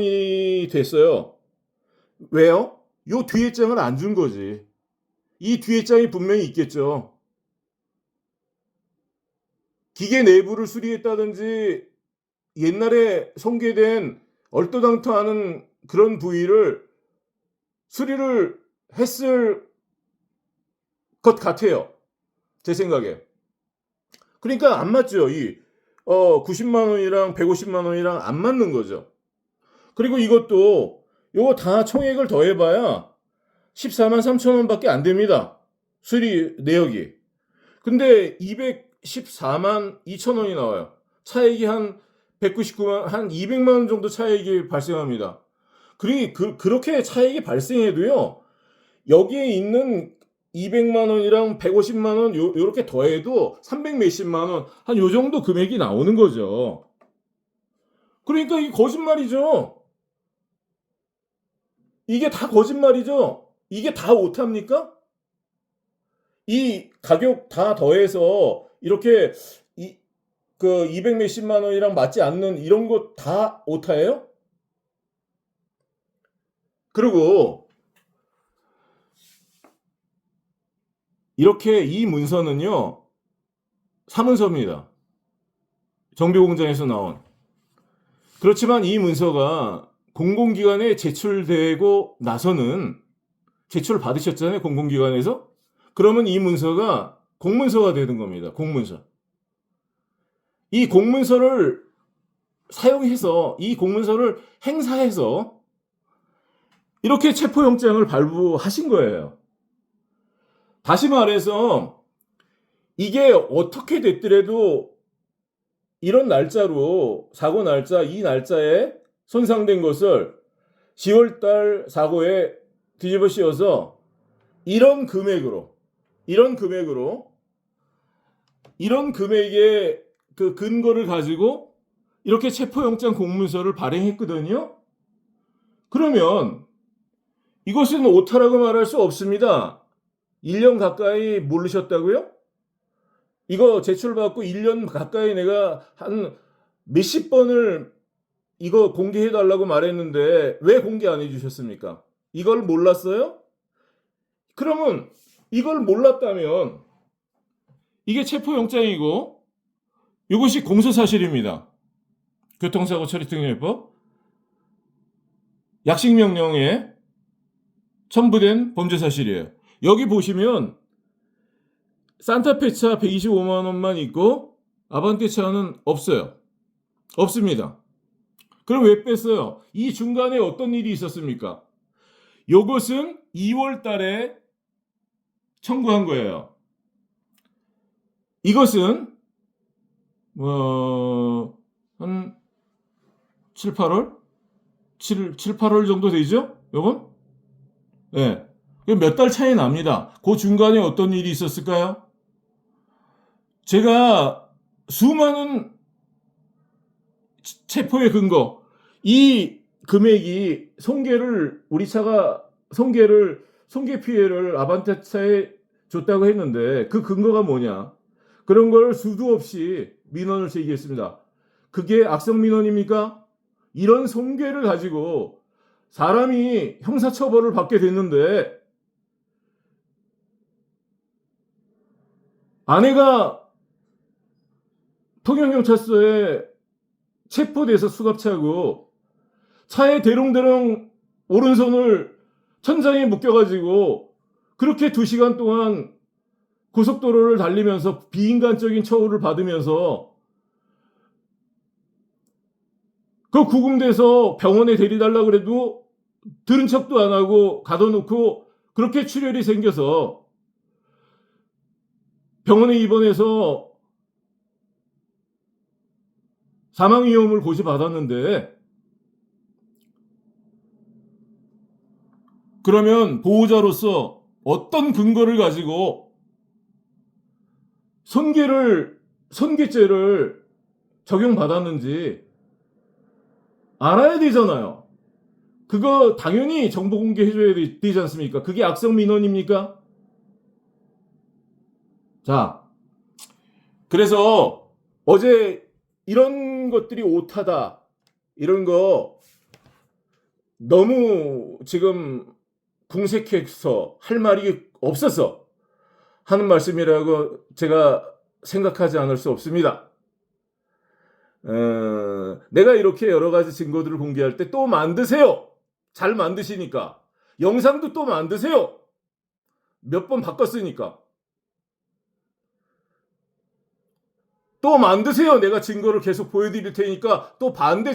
이 됐어요. 왜요? 요 뒤에 장을 안 준 거지. 이 뒤에 장이 분명히 있겠죠. 기계 내부를 수리했다든지 옛날에 성계된 얼토당토하는 그런 부위를 수리를 했을 것 같아요. 제 생각에. 그러니까 안 맞죠. 이 어, 90만 원이랑 150만 원이랑 안 맞는 거죠. 그리고 이것도 요거 다 총액을 더해봐야 14만 3천 원밖에 안 됩니다. 수리 내역이. 근데 214만 2천 원이 나와요. 차액이 한 199만 한 200만 원 정도 차액이 발생합니다. 그리 그, 그렇게 차액이 발생해도요. 여기에 있는 200만 원이랑 150만 원 요, 요렇게 더해도 300 몇십만 원 한 요 정도 금액이 나오는 거죠. 그러니까 이게 거짓말이죠. 이게 다 거짓말이죠. 이게 다 오타입니까? 이 가격 다 더해서 이렇게 이, 그 200 몇십만 원이랑 맞지 않는 이런 거 다 오타예요? 그리고 이렇게 이 문서는요, 사문서입니다. 정비공장에서 나온. 그렇지만 이 문서가 공공기관에 제출되고 나서는 제출 받으셨잖아요, 공공기관에서? 그러면 이 문서가 공문서가 되는 겁니다, 공문서. 이 공문서를 사용해서, 이 공문서를 행사해서 이렇게 체포영장을 발부하신 거예요. 다시 말해서 이게 어떻게 됐더라도 이런 날짜로 사고 날짜 이 날짜에 손상된 것을 10월달 사고에 뒤집어 씌워서 이런 금액으로 이런 금액으로 이런 금액의 그 근거를 가지고 이렇게 체포영장 공문서를 발행했거든요. 그러면 이것은 오타라고 말할 수 없습니다. 1년 가까이 모르셨다고요? 이거 제출받고 1년 가까이 내가 한 몇십 번을 이거 공개해 달라고 말했는데 왜 공개 안 해주셨습니까? 이걸 몰랐어요? 그러면 이걸 몰랐다면 이게 체포영장이고 이것이 공소사실입니다. 교통사고 처리특례법 약식명령에 첨부된 범죄사실이에요. 여기 보시면 산타페 차 125만 원만 있고 아반떼 차는 없어요. 없습니다. 그럼 왜 뺐어요? 이 중간에 어떤 일이 있었습니까? 요것은 2월 달에 청구한 거예요. 이것은 뭐한 7, 8월? 7, 7, 8월 정도 되죠? 요건? 예. 네. 몇달 차이 납니다. 그 중간에 어떤 일이 있었을까요? 제가 수많은 체포의 근거, 이 금액이 손괴를, 우리 차가 손괴를, 손괴 피해를 아반떼 차에 줬다고 했는데 그 근거가 뭐냐? 그런 걸 수도 없이 민원을 제기했습니다. 그게 악성 민원입니까? 이런 손괴를 가지고 사람이 형사처벌을 받게 됐는데 아내가 통영경찰서에 체포돼서 수갑차고 차에 대롱대롱 오른손을 천장에 묶여가지고 그렇게 두 시간 동안 고속도로를 달리면서 비인간적인 처우를 받으면서 그 구금돼서 병원에 데리달라 그래도 들은 척도 안 하고 가둬놓고 그렇게 출혈이 생겨서 병원에 입원해서 사망 위험을 고시받았는데 그러면 보호자로서 어떤 근거를 가지고 손괴를 손괴죄를 적용받았는지 알아야 되잖아요. 그거 당연히 정보 공개해줘야 되지 않습니까? 그게 악성 민원입니까? 자, 그래서 어제 이런 것들이 오타다 이런 거 너무 지금 궁색해서 할 말이 없어서 하는 말씀이라고 제가 생각하지 않을 수 없습니다. 어, 내가 이렇게 여러 가지 증거들을 공개할 때 또 만드세요. 잘 만드시니까. 영상도 또 만드세요. 몇 번 바꿨으니까. 또 만드세요. 내가 증거를 계속 보여드릴 테니까 또 반대